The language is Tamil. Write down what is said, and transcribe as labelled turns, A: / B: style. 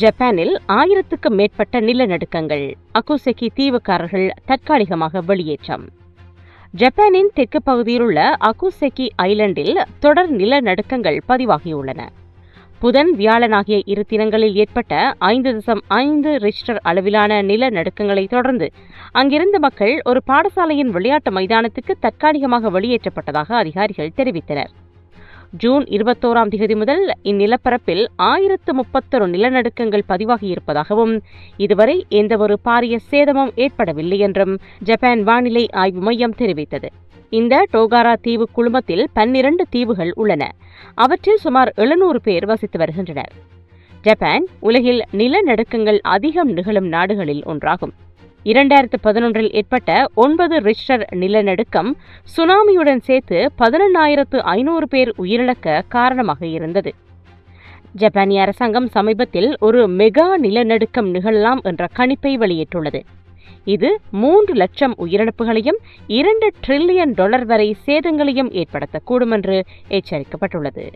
A: ஜப்பானில் ஆயிரத்துக்கும் மேற்பட்ட நிலநடுக்கங்கள் அகுசெகி தீவுக்காரர்கள் தற்காலிகமாக வெளியேற்றம். ஜப்பானின் தெற்கு பகுதியில் உள்ள அகுசெகி ஐலண்டில் தொடர் நிலநடுக்கங்கள் பதிவாகியுள்ளன. புதன் வியாழன் ஆகிய இரு தினங்களில் ஏற்பட்ட ஐந்து தசம் ஐந்து ரிக்டர் அளவிலான நிலநடுக்கங்களை தொடர்ந்து அங்கிருந்த மக்கள் ஒரு பாடசாலையின் விளையாட்டு மைதானத்துக்கு தற்காலிகமாக வெளியேற்றப்பட்டதாக அதிகாரிகள் தெரிவித்தனர். ஜூன் இருபத்தோராம் தேதி முதல் இந்நிலப்பரப்பில் ஆயிரத்து முப்பத்தொரு நிலநடுக்கங்கள் பதிவாகியிருப்பதாகவும் இதுவரை எந்தவொரு பாரிய சேதமும் ஏற்படவில்லை என்றும் ஜப்பான் வானிலை ஆய்வு மையம் தெரிவித்தது. இந்த டோகாரா தீவு குழுமத்தில் பன்னிரண்டு தீவுகள் உள்ளன. அவற்றில் சுமார் எழுநூறு பேர் வசித்து வருகின்றனர். ஜப்பான் உலகில் நிலநடுக்கங்கள் அதிகம் நிகழும் நாடுகளில் ஒன்றாகும். இரண்டாயிரத்து பதினொன்றில் ஏற்பட்ட ஒன்பது ரிஷ்டர் நிலநடுக்கம் சுனாமியுடன் சேர்த்து பதினெண்ணாயிரத்து ஐநூறு பேர் உயிரிழக்க காரணமாக இருந்தது. ஜப்பானிய அரசாங்கம் சமீபத்தில் ஒரு மெகா நிலநடுக்கம் நிகழலாம் என்ற கணிப்பை வெளியிட்டுள்ளது. இது மூன்று லட்சம் உயிரிழப்புகளையும் இரண்டு டிரில்லியன் டாலர் வரை சேதங்களையும் ஏற்படுத்தக்கூடும் என்று எச்சரிக்கப்பட்டுள்ளது.